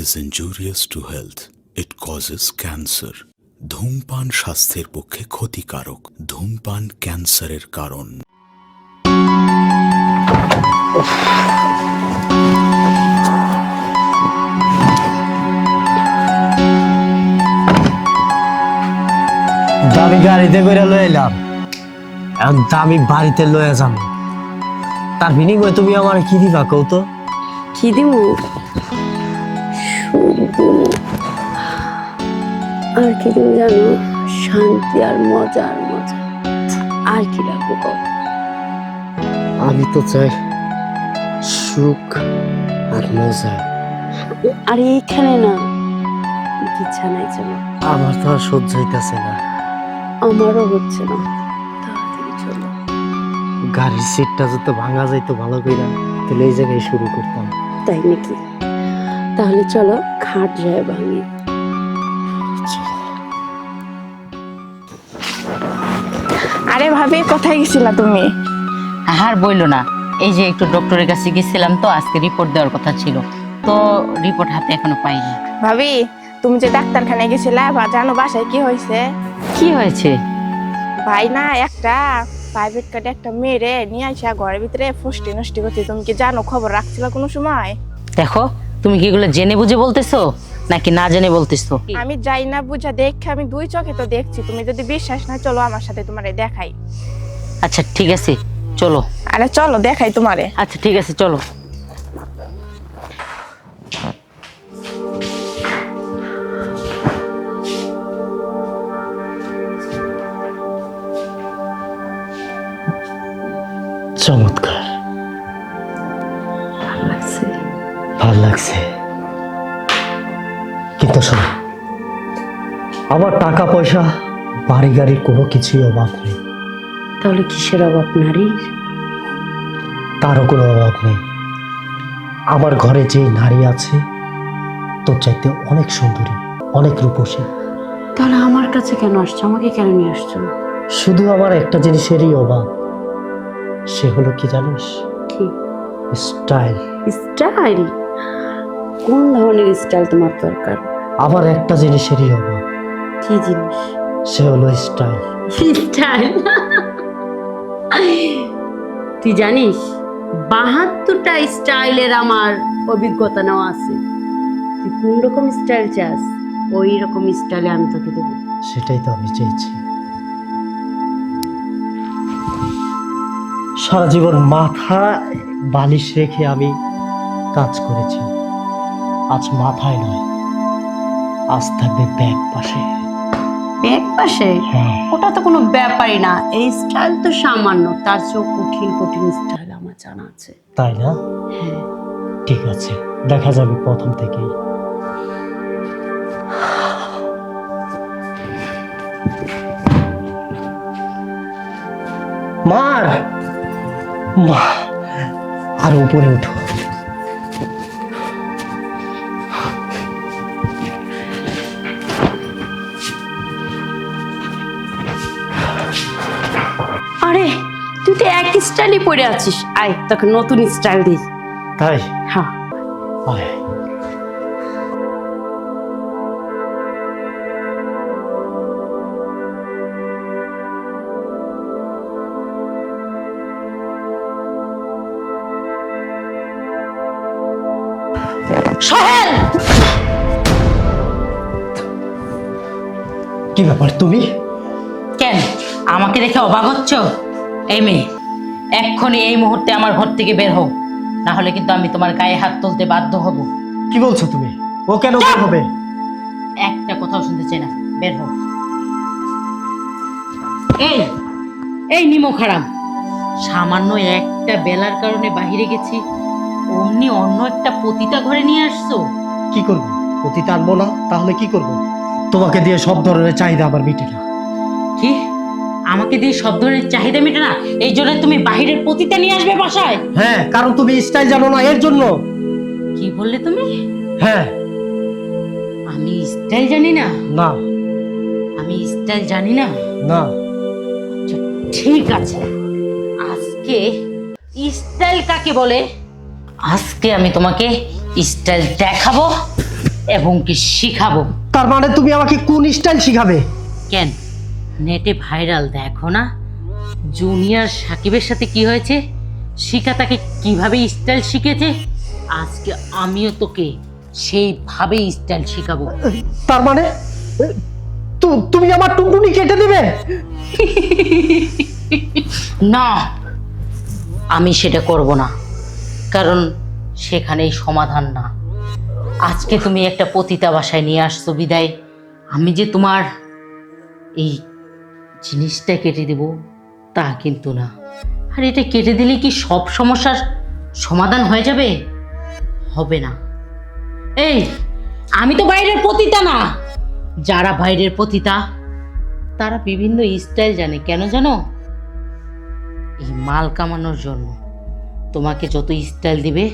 is injurious to health. It causes cancer. ধূমপান স্বাস্থ্যের পক্ষে ক্ষতিকারক। ধূমপান ক্যান্সারের কারণ। দামি গাড়িতে করে লয়ে এলাম। এখন দামি বাড়িতে লয়ে যাম তার বিনিময়ে তুমি আমার কি দিবা কৌ তো? কি দিমু? সুখ দিমু আর কি দিমু জানো শান্তি আর মজা আর মজা। আর কি রাখব কও? আমি তো চাই সুখ আর মজা। আর এইখানে না নাই চলো আমার তো আর সহ্য হইতেছে না। আমারও হচ্ছে না। তাড়াতাড়ি চলো। গাড়ির সিটটা যদি ভাঙা যাইতো ভালো কইরা তাহলে এই জায়গায় শুরু করতাম। তাই নাকি? তাহলে চলো খাট যায় ভাঙি। আরে ভাবি কোথায় গেছিলা তুমি? আর বইলো না। এই যে একটু ডক্টরের কাছে গেছিলাম তো আজকে রিপোর্ট দেওয়ার কথা ছিল। তো রিপোর্ট হাতে এখনও পাইনি। ভাবি তুমি যে ডাক্তারখানায় গেছিলা বা জানো বাসায় কি হয়েছে? কি হয়েছে? ভাই না একটা প্রাইভেট কার্ডে একটা মেয়েরে নিয়ে আসা ঘরের ভিতরে ফুষ্টি নষ্টি করছে। তুমি কি জানো খবর রাখছিলা কোনো সময়? দেখো তুমি কি এগুলো জেনে বুঝে বলতেছো? নাকি না জেনে বলতেছো? আমি যাই না বুঝা দেখে আমি দুই চোখে তো দেখছি। তুমি যদি বিশ্বাস না চলো আমার সাথে তোমারে দেখাই। আচ্ছা ঠিক আছে চলো। আরে চলো দেখাই তোমারে। আচ্ছা ঠিক আছে চলো। চমৎকার। আমার টাকা পয়সা বাড়ি গাড়ির কোনো কিছুই অভাব নেই। তাহলে কিসের অভাব নারীর? তারও কোনো অভাব নেই। আমার ঘরে যে নারী আছে তোর চাইতে অনেক সুন্দরী অনেক রূপসী। তাহলে আমার কাছে কেন আসছো? আমাকে কেন নিয়ে আসছো? শুধু আমার একটা জিনিসেরই অভাব সে হলো কি জানিস? কি? স্টাইল। স্টাইল? কোন ধরনের স্টাইল তোমার দরকার? আমার একটা জিনিসেরই অভাব। কি জিনিস? সে হলো স্টাইল। স্টাইল? তুই জানিস বাহাত্তরটা স্টাইলের আমার অভিজ্ঞতা নেওয়া আছে। তুই কোন রকম স্টাইল চাস ওই রকম স্টাইলে আমি তোকে দেবো। সেটাই তো আমি চেয়েছি সারা জীবন মাথা বালিশ রেখে আমি কাজ করেছি। আজ মাথায় নয় আজ থাকবে ব্যাগ পাশে। ব্যাগ পাশে হ্যাঁ। ওটা তো কোনো ব্যাপারই না। এই স্টাইল তো সামান্য তার চেয়েও কঠিন কঠিন স্টাইল আমার জানা আছে। তাই না? হ্যাঁ। ঠিক আছে দেখা যাবে প্রথম থেকেই। মার! মা! আর উপরে উঠো। স্টাইলই পরে আছিস। আয় তোকে নতুন স্টাইল দিই। তাই? হ্যাঁ। আয়। সোহেল! কি ব্যাপার তুমি? কেন? আমাকে দেখে অবাক হচ্ছ? এই মেয়ে। এক্ষুনি এই মুহূর্তে আমার ঘর থেকে বের হও। না হলে কিন্তু আমি তোমার গায়ে হাত তুলতে বাধ্য হব। কি বলছো তুমি? ও কেন বের হবে? একটা কথাও শুনতে চাই না। বের হও। এই এই নিমো খারাপ। সামান্য একটা বেলার কারণে বাহিরে গেছি। অমনি অন্য একটা পতিতা ঘরে নিয়ে আসছো। কি করব? অতীত আনব না? তাহলে কি করব? তোমাকে দিয়ে সব ধরনের চাহিদা আমার মিটে না। কি? আমাকে দিয়ে সব ধরনের চাহিদা মেটে না এই জন্য তুমি বাহিরের পতিতা নিয়ে আসবে বাসায়। হ্যাঁ কারণ তুমি স্টাইল জানো না এর জন্য। কি বললে তুমি? হ্যাঁ। আমি স্টাইল জানি না। না। আমি স্টাইল জানি না। না। আচ্ছা, ঠিক আছে। আজকে স্টাইল কাকে বলে? আজকে আমি তোমাকে স্টাইল দেখাবো এবং কি শিখাবো। তার মানে তুমি আমাকে কোন স্টাইল শিখাবে? কেন? নেটে ভাইরাল দেখো না। জুনিয়র সাকিবের সাথে কি হয়েছে? শিখা তাকে কীভাবে স্টাইল শিখেছে? আজকে আমিও তোকে সেইভাবে স্টাইল শিখাবো। তার মানে? তুমি আমার টুনটুনি কেটে দেবে? না আমি সেটা করব না কারণ সেখানেই সমাধান না। আজকে তুমি একটা পতিতা বাসায় নিয়ে আসছো বিদায়। আমি যে তোমার এই জিনিসটা কেটে দেব, তা কিন্তু না। আর এটা কেটে দিলে কি সব সমস্যার সমাধান হয়ে যাবে? হবে না। এই, আমি তো বাইরের পতিতা না। যারা বাইরের পতিতা, তারা বিভিন্ন স্টাইল জানে। কেন জানো? এই মাল কামানোর জন্য। তোমাকে যত স্টাইল দিবে,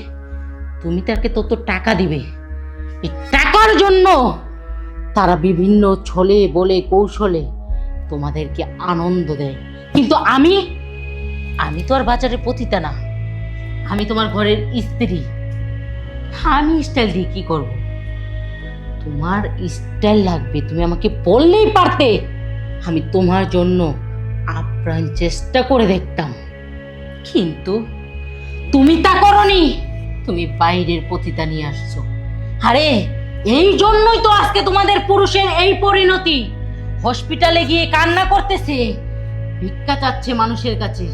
তুমি তাকে তত টাকা দিবে। এই টাকার জন্য তারা বিভিন্ন ছলে বলে কৌশলে তোমাদেরকে আনন্দ দেয়। কিন্তু আমি আমি তো আর বাজারে পতিতা না। আমি তোমার ঘরের স্ত্রী। আমি স্টাইল দিয়ে কি করব? তোমার স্টাইল লাগবে, তুমি আমাকে বললেই পারতে আমি তোমার জন্য আপ্রাণ চেষ্টা করে দেখতাম। কিন্তু তুমি তা করনি। তুমি বাইরের পতিতা নিয়ে আসছো। আরে, এই জন্যই তো আজকে তোমাদের পুরুষের এই পরিণতি। হসপিটালে গিয়ে কান্না করতেছে। ভিক্ষা চাচ্ছে মানুষের কাছে।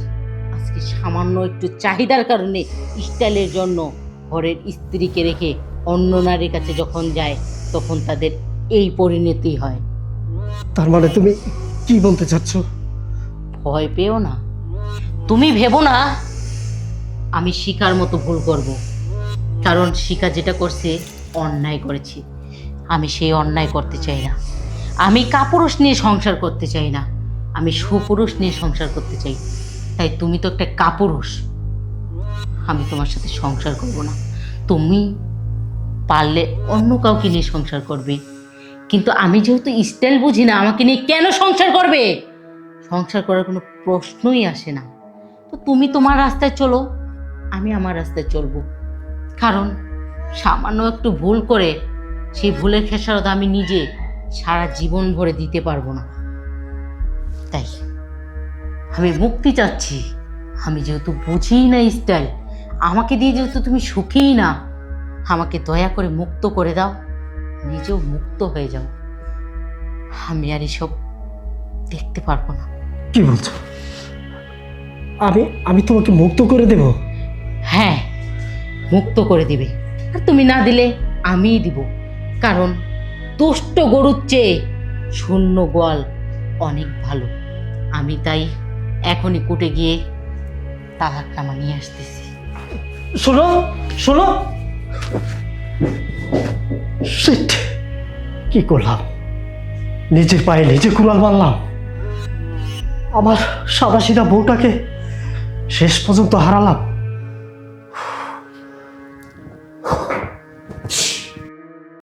আজকে সামান্য একটু চাহিদার কারণে স্টাইলের জন্য ঘরের স্ত্রীকে রেখে অন্য নারীর কাছে যখন যায় তখন তাদের এই পরিণতি হয়। তার মানে তুমি কি বলতে চাচ্ছ? ভয় পেও না। তুমি ভেবো না আমি শিকার মতো ভুল করব। কারণ শিকা যেটা করছে অন্যায় করেছি। আমি সেই অন্যায় করতে চাই না। আমি কাপুরুষ নিয়ে সংসার করতে চাই না। আমি সুপুরুষ নিয়ে সংসার করতে চাই। তাই তুমি তো একটা কাপুরুষ। আমি তোমার সাথে সংসার করব না। তুমি পারলে অন্য কাউকে নিয়ে সংসার করবে। কিন্তু আমি যেহেতু স্টাইল বুঝি না, আমাকে নিয়ে কেন সংসার করবে? সংসার করার কোনো প্রশ্নই আসে না। তো তুমি তোমার রাস্তায় চলো, আমি আমার রাস্তায় চলবো। কারণ সামান্য একটু ভুল করে সেই ভুলের খেসারত আমি নিজে সারা জীবন ভরে দিতে পারব না। তাই আমি মুক্তি চাচ্ছি। আমি যেহেতু বুঝি না স্টাইল আমাকে দিয়ে যেহেতু তুমি সুখীই না আমাকে দয়া করে মুক্ত করে দাও নিজেও মুক্ত হয়ে যাও। আমি আর এসব দেখতে পারব না। কি বলছো? আমি আমি তোমাকে মুক্ত করে দেব? হ্যাঁ মুক্ত করে দিবে। আর তুমি না দিলে আমিই দিব। কারণ দুষ্ট গরুর চেয়ে শূন্য গোয়াল অনেক ভালো। আমি তাই এখনই কুটে গিয়ে তালাকনামা নিয়ে আসতেছি। শোনো শোনো! কি করলাম? নিজের পায়ে নিজে কুড়াল মারলাম। আমার সাদা সিধা বউটাকে শেষ পর্যন্ত হারালাম।